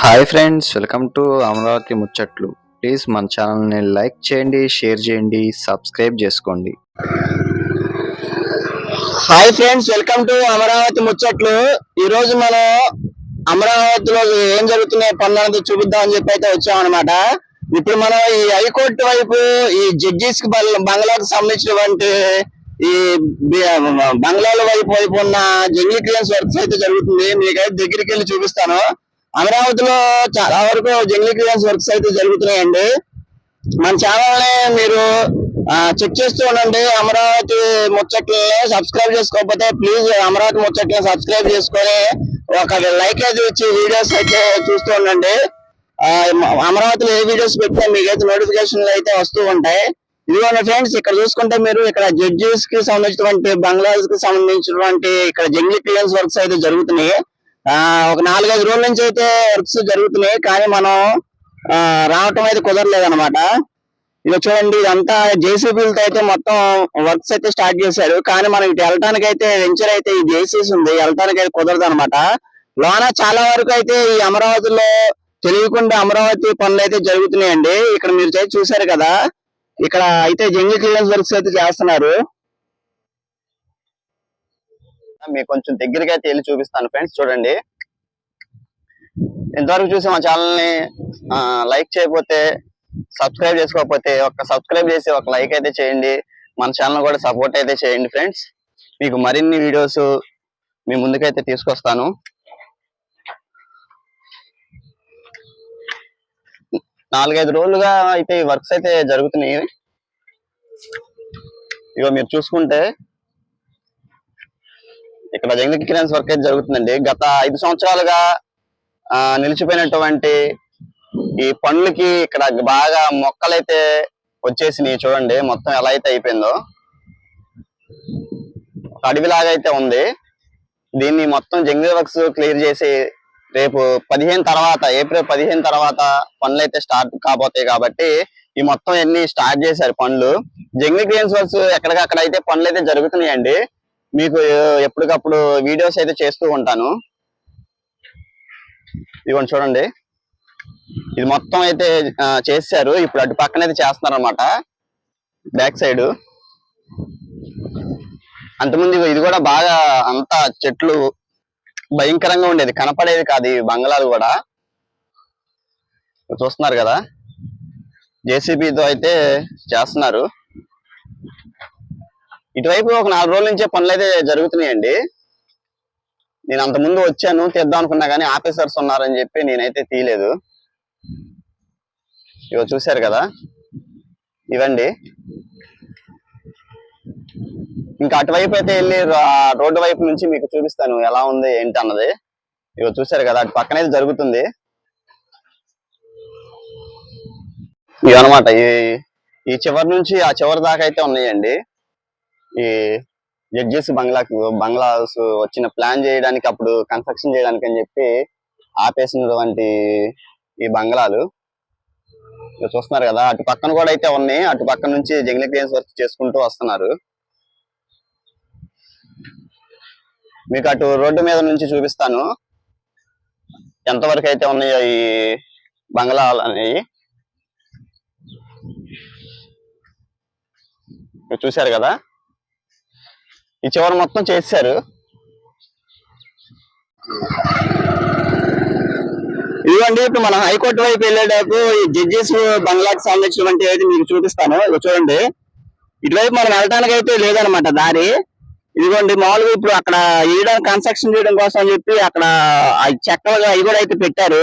Hi friends welcome to Amaravati Muchatlu. Please మన ఛానల్ని like చేయండి షేర్ చేయండి సబ్స్క్రైబ్ చేసుకోండి. Hi friends welcome to Amaravati Muchatlu. ఈ రోజు మనం అమరావతిలో ఏం జరుగుతున్నాయి పనులు అనేది చూపిద్దాం అని చెప్పి అయితే వచ్చాం ఇప్పుడు మనం ఈ హైకోర్టు వైపు ఈ జడ్జిస్కి బంగ్లాకు సంబంధించినటువంటి ఈ బంగ్లాల వైపు వైపు ఉన్న జంగిల్ క్లియన్స్ వర్క్స్ అయితే జరుగుతుంది. మీకైతే దగ్గరికి వెళ్ళి చూపిస్తాను. అమరావతిలో చాలా వరకు జంగిల్ క్లియరెన్స్ వర్క్స్ అయితే జరుగుతున్నాయండి. మన ఛానల్ని మీరు చెక్ చేస్తూ ఉండండి. అమరావతి ముచ్చట్లని సబ్స్క్రైబ్ చేసుకోకపోతే ప్లీజ్ అమరావతి ముచ్చట్లని సబ్స్క్రైబ్ చేసుకొని ఒక లైక్ అయితే ఇచ్చి వీడియోస్ అయితే చూస్తూ ఉండండి. అమరావతిలో ఏ వీడియోస్ పెట్టినా మీకైతే నోటిఫికేషన్లు అయితే వస్తూ ఉంటాయి. ఇదిగోండి ఫ్రెండ్స్ ఇక్కడ చూసుకుంటే మీరు ఇక్కడ జడ్జెస్కి సంబంధించినటువంటి బంగ్లాస్కి సంబంధించినటువంటి ఇక్కడ జంగ్లీ క్లియరెన్స్ వర్క్స్ అయితే జరుగుతున్నాయి. ఒక నాలుగైదు రోజుల నుంచి అయితే వర్క్స్ జరుగుతున్నాయి కానీ మనం ఆ, రావటం అయితే కుదరలేదు అనమాట ఇక చూడండి ఇదంతా జేసీబీలతో అయితే మొత్తం వర్క్స్ అయితే స్టార్ట్ చేశారు. కానీ మనం ఇటు వెళ్ళటానికి అయితే వెంచర్ అయితే ఈ జేసీస్ ఉంది వెళ్ళటానికి అయితే కుదరదు అనమాట లోన చాలా వరకు అయితే ఈ అమరావతిలో తెలియకుండా అమరావతి పనులు అయితే జరుగుతున్నాయండి. ఇక్కడ మీరు చూసారు చూశారు కదా ఇక్కడ అయితే జంగిల్ క్లియరెన్స్ వర్క్స్ అయితే చేస్తున్నారు. మీకు కొంచెం దగ్గరికి అయితే వెళ్ళి చూపిస్తాను ఫ్రెండ్స్ చూడండి. ఇంతవరకు చూసి మా ఛానల్ని లైక్ చేయకపోతే సబ్స్క్రైబ్ చేసుకోకపోతే ఒక సబ్స్క్రైబ్ చేసి ఒక లైక్ అయితే చేయండి. మన ఛానల్ కూడా సపోర్ట్ అయితే చేయండి ఫ్రెండ్స్. మీకు మరిన్ని వీడియోస్ మీ ముందుకైతే తీసుకొస్తాను. నాలుగైదు రోజులుగా అయితే ఈ వర్క్స్ అయితే జరుగుతున్నాయి. ఇగో మీరు చూసుకుంటే ఇక్కడ జంగిల్ క్లియరెన్స్ వర్క్ అయితే జరుగుతుందండి. గత ఐదు సంవత్సరాలుగా ఆ, నిలిచిపోయినటువంటి ఈ పండ్లకి ఇక్కడ బాగా మొక్కలైతే వచ్చేసినాయి చూడండి. మొత్తం ఎలా అయితే అయిపోయిందో. ఒక అడవిలాగా అయితే ఉంది. దీన్ని మొత్తం జంగిల్ వర్క్స్ క్లియర్ చేసి రేపు పదిహేను తర్వాత ఏప్రిల్ పదిహేను తర్వాత పనులు అయితే స్టార్ట్ కాబోతాయి కాబట్టి ఈ మొత్తం అన్ని స్టార్ట్ చేశారు పనులు జంగిల్ క్లియరెన్స్ వర్క్స్ ఎక్కడికక్కడ అయితే పనులు అయితే జరుగుతున్నాయండి. మీకు ఎప్పటికప్పుడు వీడియోస్ అయితే చేస్తూ ఉంటాను. ఇదిగోండి చూడండి. ఇది మొత్తం అయితే చేశారు. ఇప్పుడు అటు పక్కన అయితే చేస్తున్నారు అనమాట బ్యాక్ సైడ్ అంతకుముందు ఇగో ఇది కూడా బాగా అంతా చెట్లు భయంకరంగా ఉండేది. కనపడేది కాదు ఈ బంగ్లాలు కూడా. చూస్తున్నారు కదా? జేసీబీతో అయితే చేస్తున్నారు. ఇటువైపు ఒక నాలుగు రోజుల నుంచే పనులు అయితే జరుగుతున్నాయండి. నేను అంత ముందు వచ్చాను తీద్దాం అనుకున్నా కానీ ఆఫీసర్స్ ఉన్నారని చెప్పి నేనైతే తీయలేదు. ఇవో చూశారు కదా? ఇవండి ఇంకా అటువైపు అయితే వెళ్ళి రోడ్డు వైపు నుంచి మీకు చూపిస్తాను ఎలా ఉంది ఏంటి అన్నది. ఇగో చూశారు కదా అటు పక్కన అయితే జరుగుతుంది. ఇవన్నమాట ఈ ఈ చివరి నుంచి ఆ చివరి దాకా అయితే ఉన్నాయండి. ఈ జడ్జెస్ బంగ్లాకి బంగ్లాస్ వచ్చిన ప్లాన్ చేయడానికి అప్పుడు కన్స్ట్రక్షన్ చేయడానికి అని చెప్పి ఆపేసినటువంటి ఈ బంగ్లాలు. చూస్తున్నారు కదా అటు పక్కన కూడా అయితే ఉన్నాయి. అటు పక్కన నుంచి జంగిల్ క్లియన్స్ వర్క్ చేసుకుంటూ వస్తున్నారు. మీకు అటు రోడ్డు మీద నుంచి చూపిస్తాను. ఎంతవరకు అయితే ఉన్నాయో ఈ బంగ్లాలు అనేవి. మీరు చూశారు కదా ఈ చివరి మొత్తం చేశారు. ఇదిగోండి ఇప్పుడు మనం హైకోర్టు వైపు వెళ్ళేటప్పుడు ఈ జడ్జెస్ బంగ్లాకి సంబంధించినటువంటి అయితే మీకు చూపిస్తాను ఇదిగో చూడండి. ఇటువైపు మనం వెళ్ళడానికి అయితే లేదనమాట దారి. ఇదిగోండి మామూలుగా ఇప్పుడు అక్కడ వేయడం కన్స్ట్రక్షన్ చేయడం కోసం అని చెప్పి అక్కడ చక్కగా అవి కూడా అయితే పెట్టారు.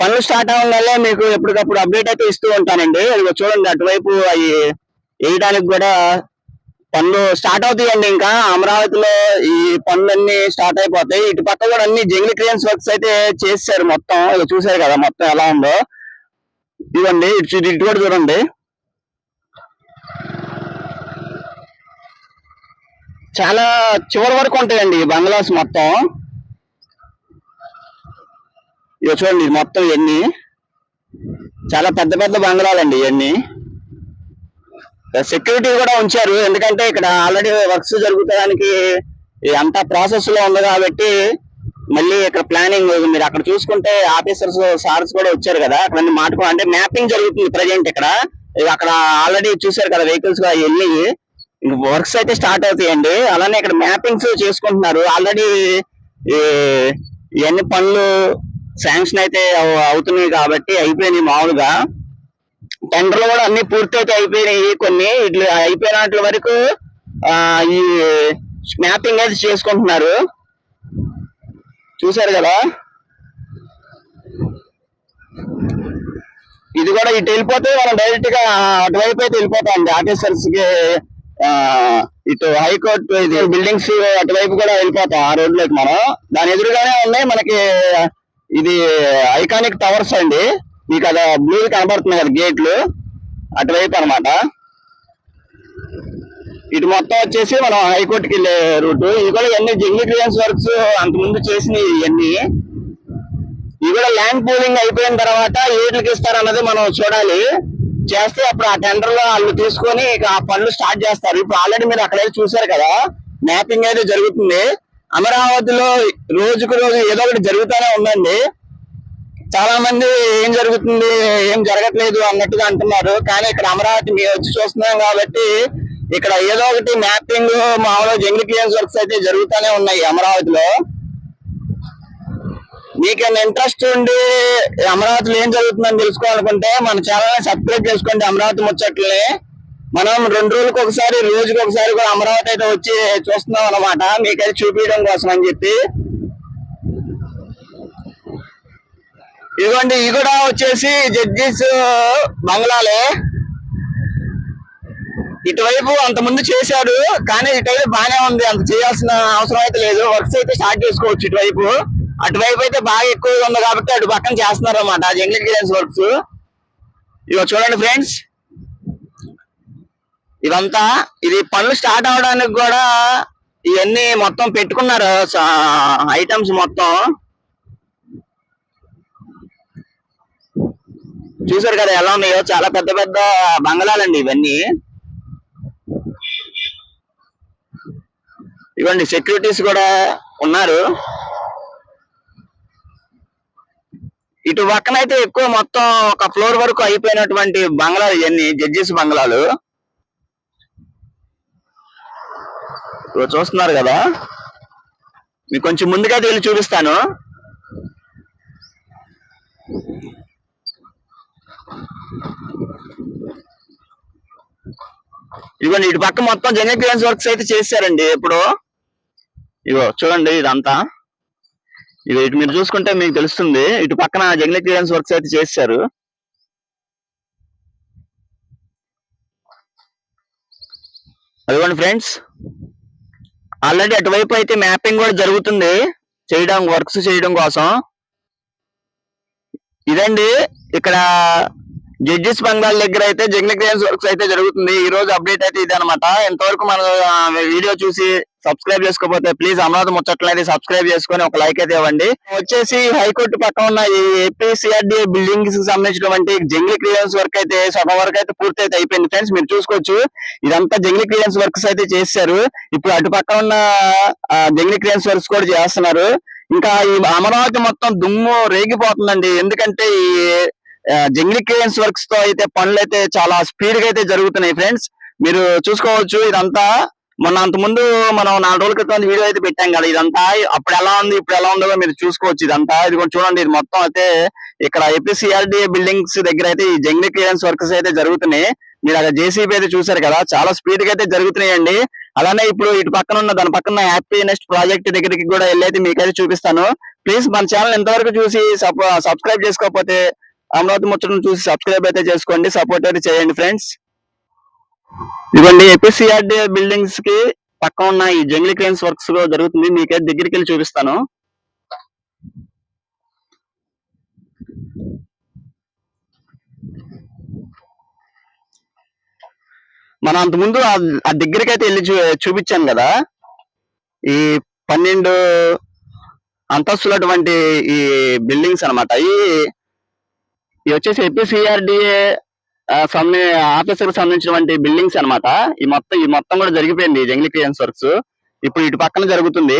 పనులు స్టార్ట్ అవ్వడం వల్ల మీకు ఎప్పటికప్పుడు అప్డేట్ అయితే ఇస్తూ ఉంటానండి. ఇదిగో చూడండి అటువైపు అవి వేయడానికి కూడా పనులు స్టార్ట్ అవుతాయండి ఇంకా. అమరావతిలో ఈ పనులన్నీ స్టార్ట్ అయిపోతాయి. ఇటు పక్క కూడా అన్ని జంగిల్ క్రియన్స్ వర్క్స్ అయితే చేశారు మొత్తం. ఇక చూసారు కదా మొత్తం ఎలా ఉందో. ఇవ్వండి. ఇటు ఇటు కూడా చూడండి. చాలా చివరి వరకు ఉంటాయండి ఈ బంగ్లాస్ మొత్తం. ఇక చూడండి మొత్తం ఇవన్నీ. చాలా పెద్ద పెద్ద బంగ్లాలండి ఇవన్నీ. సెక్యూరిటీ కూడా ఉంచారు. ఎందుకంటే ఇక్కడ ఆల్రెడీ వర్క్స్ జరుగుతానికి అంతా ప్రాసెస్లో ఉంది కాబట్టి మళ్ళీ ఇక్కడ ప్లానింగ్ మీరు అక్కడ చూసుకుంటే ఆఫీసర్స్ సార్స్ కూడా వచ్చారు కదా. అక్కడ మాట్లాడు అంటే మ్యాపింగ్ జరుగుతుంది ప్రజెంట్ ఇక్కడ. అక్కడ ఆల్రెడీ చూసారు కదా వెహికల్స్ వెళ్ళి. వర్క్స్ అయితే స్టార్ట్ అవుతాయండి. అలానే ఇక్కడ మ్యాపింగ్స్ చేసుకుంటున్నారు. ఆల్రెడీ ఇవన్నీ పనులు శాంక్షన్ అయితే అవుతున్నాయి కాబట్టి అయిపోయినాయి మామూలుగా. టెండర్లు కూడా అన్ని పూర్తి అయితే అయిపోయినాయి కొన్ని. ఇట్లా అయిపోయిన వరకు ఆ, ఈ మ్యాపింగ్ అయితే చేసుకుంటున్నారు. చూసారు కదా? ఇది కూడా ఇటు వెళ్ళిపోతే మనం డైరెక్ట్గా అటువైపు అయితే వెళ్ళిపోతాం ఆఫీసర్స్కి ఇటు హైకోర్టు ఇది బిల్డింగ్స్ అటువైపు కూడా వెళ్ళిపోతాం ఆ రోడ్లోకి మనం. దాని ఎదురుగానే ఉన్నాయి మనకి ఇది ఐకానిక్ టవర్స్ అండి. మీకు అది బ్లూ కనబడుతుంది కదా గేట్లు అటువైపు అన్నమాట ఇటు మొత్తం వచ్చేసి మనం హైకోర్టుకి వెళ్ళే రూట్. ఇది కూడా ఇవన్నీ జంగి క్లియరెన్స్ వర్క్స్ అంత ముందు చేసినవి ఇవన్నీ. ఇవి కూడా ల్యాండ్ పూలింగ్ అయిపోయిన తర్వాత ఏట్లకి ఇస్తారన్నది మనం చూడాలి. చేస్తే అప్పుడు ఆ టెండర్లో వాళ్ళు తీసుకొని ఇక ఆ పనులు స్టార్ట్ చేస్తారు. ఇప్పుడు ఆల్రెడీ మీరు అక్కడైతే చూసారు కదా మ్యాపింగ్ అయితే జరుగుతుంది. అమరావతిలో రోజుకు రోజు ఏదో ఒకటి జరుగుతూనే ఉందండి. చాలా మంది ఏం జరుగుతుంది ఏం జరగట్లేదు అన్నట్టుగా అంటున్నారు. కానీ ఇక్కడ అమరావతి మేము వచ్చి చూస్తున్నాం కాబట్టి ఇక్కడ ఏదో ఒకటి మ్యాపింగ్ మామూలుగా జంగి క్లియర్స్ వర్క్స్ అయితే జరుగుతూనే ఉన్నాయి అమరావతిలో. మీకేమైనా ఇంట్రెస్ట్ ఉండి అమరావతిలో ఏం జరుగుతుందని తెలుసుకోవాలనుకుంటే మన ఛానల్ సబ్స్క్రైబ్ చేసుకోండి అమరావతి ముచ్చట్లని. మనం రెండు రోజులకు ఒకసారి రోజుకి ఒకసారి కూడా అమరావతి అయితే వచ్చి చూస్తున్నాం అనమాట మీకైతే చూపించడం కోసం అని చెప్పి. ఇదిగోండి ఇది కూడా వచ్చేసి జడ్జిస్ బంగ్లాలే. ఇటువైపు అంత ముందు చేశారు కానీ ఇటువైపు బాగానే ఉంది. అంత చేయాల్సిన అవసరం అయితే లేదు. వర్క్స్ అయితే స్టార్ట్ చేసుకోవచ్చు ఇటువైపు. అటువైపు అయితే బాగా ఎక్కువగా ఉంది కాబట్టి అటు పక్కన చేస్తున్నారు అనమాట జంగిల్ క్లియరెన్స్ వర్క్స్. ఇగో చూడండి ఫ్రెండ్స్. ఇదంతా ఇది పనులు స్టార్ట్ అవడానికి కూడా ఇవన్నీ మొత్తం పెట్టుకున్నారు ఐటమ్స్ మొత్తం. చూసారు కదా ఎలా ఉన్నాయో? చాలా పెద్ద పెద్ద బంగళాలండి ఇవన్నీ. ఇవ్వండి సెక్యూరిటీస్ కూడా ఉన్నారు. ఇటు పక్కన అయితే ఎక్కువ మొత్తం ఒక ఫ్లోర్ వరకు అయిపోయినటువంటి బంగ్లాలు ఇవన్నీ జడ్జెస్ బంగ్లాలు ఇప్పుడు చూస్తున్నారు కదా? మీకు కొంచెం ముందుగా వెళ్ళి చూపిస్తాను. ఇదిగోండి ఇటు పక్క మొత్తం జనరల్ క్లియరెన్స్ వర్క్స్ అయితే చేశారండి ఇప్పుడు ఇగో చూడండి ఇదంతా. ఇగో ఇటు మీరు చూసుకుంటే మీకు తెలుస్తుంది ఇటు పక్కన జంగిల్ క్లియరెన్స్ వర్క్స్ అయితే చేశారు. అదిగోండి ఫ్రెండ్స్ ఆల్రెడీ అటువైపు అయితే మ్యాపింగ్ కూడా జరుగుతుంది చేయడం వర్క్స్ చేయడం కోసం. ఇదండి ఇక్కడ జడ్జెస్ బంగాల దగ్గర అయితే జంగిల్ క్లియరెన్స్ వర్క్స్ అయితే జరుగుతుంది. ఈ రోజు అప్డేట్ అయితే ఇది అనమాట ఎంతవరకు మన వీడియో చూసి సబ్స్క్రైబ్ చేసుకోకపోతే ప్లీజ్ అమరావతి ముచ్చట్లు సబ్స్క్రైబ్ చేసుకొని ఒక లైక్ అయితే ఇవ్వండి. వచ్చేసి హైకోర్టు పక్కన ఉన్న ఈ ఏపీసీఆర్డీ బిల్డింగ్స్కి సంబంధించినటువంటి జంగిల్ క్లియరెన్స్ వర్క్ అయితే సగం వరకు అయితే పూర్తి అయితే అయిపోయింది. ఫ్రెండ్స్ మీరు చూసుకోవచ్చు. ఇదంతా జంగిల్ క్లియరెన్స్ వర్క్స్ అయితే చేశారు. ఇప్పుడు అటు పక్కన ఉన్న జంగ్ క్లియరెన్స్ వర్క్స్ కూడా చేస్తున్నారు. ఇంకా ఈ అమరావతి మొత్తం దుమ్ము రేగిపోతుందండి. ఎందుకంటే ఈ జంగ్లీ క్లియరెన్స్ వర్క్స్తో అయితే పనులు అయితే చాలా స్పీడ్గా అయితే జరుగుతున్నాయి ఫ్రెండ్స్. మీరు చూసుకోవచ్చు ఇదంతా. మొన్న అంత ముందు మనం నాలుగు రోజుల క్రితం వీడియో అయితే పెట్టాం కదా ఇదంతా. అప్పుడు ఎలా ఉంది ఇప్పుడు ఎలా ఉందో మీరు చూసుకోవచ్చు ఇదంతా. ఇది కూడా చూడండి ఇది మొత్తం అయితే ఇక్కడ ఏపీసీఆర్డీఏ బిల్డింగ్స్ దగ్గర అయితే ఈ జంగ్లీ క్లియరెన్స్ వర్క్స్ అయితే జరుగుతున్నాయి. మీరు అక్కడ జేసీబీ అయితే చూసారు కదా చాలా స్పీడ్గా అయితే జరుగుతున్నాయండి. అలానే ఇప్పుడు ఇటు పక్కన ఉన్న దాని పక్కన హ్యాపీ నెక్స్ట్ ప్రాజెక్ట్ దగ్గరికి కూడా వెళ్ళైతే మీకైతే చూపిస్తాను. ప్లీజ్ మన ఛానల్ ఎంతవరకు చూసి సబ్స్క్రైబ్ చేసుకోకపోతే అమరావతి ముచ్చటను చూసి సబ్స్క్రైబ్ అయితే చేసుకోండి సపోర్ట్ అయితే చేయండి ఫ్రెండ్స్ ఇదిగోండి ఎపిసిఆర్డి బిల్డింగ్స్కి పక్క ఉన్న ఈ జంగిల్ క్రేన్స్ వర్క్స్లో జరుగుతుంది. మీకైతే దగ్గరికి వెళ్ళి చూపిస్తాను. మనం అంతకుముందు ముందు ఆ- దగ్గరికి అయితే వెళ్ళి చూ చూపించాను కదా. ఈ పన్నెండు అంతస్తులటువంటి ఈ బిల్డింగ్స్ అన్నమాట. ఈ ఇది వచ్చేసి ఏపీసీఆర్డీఏ ఆఫీసర్ సంబంధించినటువంటి బిల్డింగ్స్ అన్నమాట. ఈ మొత్తం ఈ మొత్తం కూడా జరిగిపోయింది జంగిల్ క్లియరెన్స్ వర్క్స్. ఇప్పుడు ఇటు పక్కన జరుగుతుంది.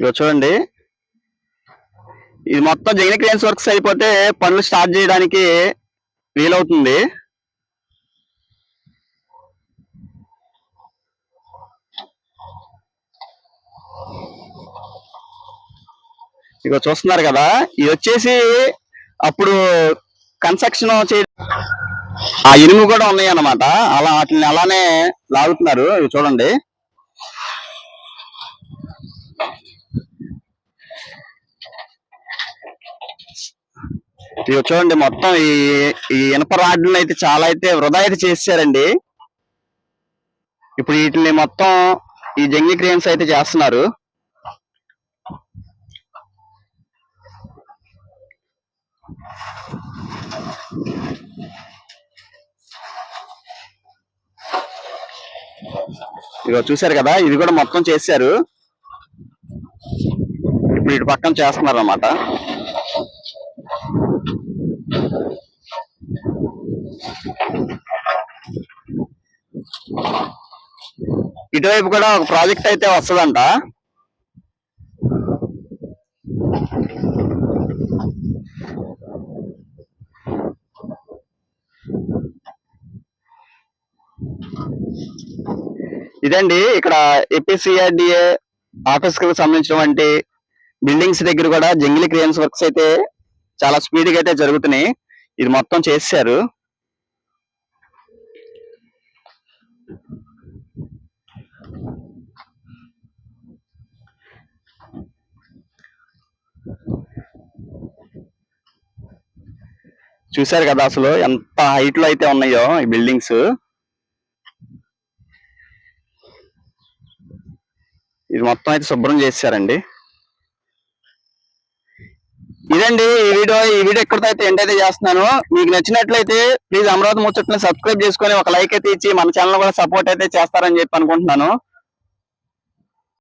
ఇక చూడండి. ఇది మొత్తం జగన్ క్రేన్స్ వర్క్స్ అయిపోతే పనులు స్టార్ట్ చేయడానికి వీలవుతుంది. ఇక చూస్తున్నారు కదా ఇది వచ్చేసి అప్పుడు కన్స్ట్రక్షన్ చే ఆ ఇనుము కూడా ఉన్నాయి అన్నమాట అలా వాటిని అలానే లాగుతున్నారు. ఇవి చూడండి. ఇవి చూడండి మొత్తం ఈ ఈ ఇనప రాడ్లను అయితే చాలా అయితే వృధా అయితే చేశారండి ఇప్పుడు వీటిని మొత్తం ఈ జంగి క్రేన్స్ అయితే చేస్తున్నారు. ఇగో చూశారు కదా ఇది కూడా మొత్తం చేశారు. ఇప్పుడు ఇటు పక్కన చేస్తున్నారు అన్నమాట ఇటువైపు కూడా ఒక ప్రాజెక్ట్ అయితే వస్తుందంట. ఇదండి ఇక్కడ ఏపీసీఆర్డిఏ ఆఫీస్కి సంబంధించినటువంటి బిల్డింగ్స్ దగ్గర కూడా జంగిలీ క్రియన్స్ వర్క్స్ అయితే చాలా స్పీడ్గా అయితే జరుగుతున్నాయి. ఇది మొత్తం చేశారు చూశారు కదా అసలు ఎంత హైట్లో అయితే ఉన్నాయో ఈ బిల్డింగ్స్ ఇది మొత్తం అయితే శుభ్రం చేశారండి ఇదండి ఈ వీడియో. ఈ వీడియో ఎక్కడితో అయితే ఎండ్ అయితే చేస్తున్నాను. మీకు నచ్చినట్లయితే ప్లీజ్ అమరావతి ముచ్చట్ని సబ్స్క్రైబ్ చేసుకొని ఒక లైక్ అయితే ఇచ్చి మన ఛానల్ కూడా సపోర్ట్ అయితే చేస్తారని చెప్పి అనుకుంటున్నాను.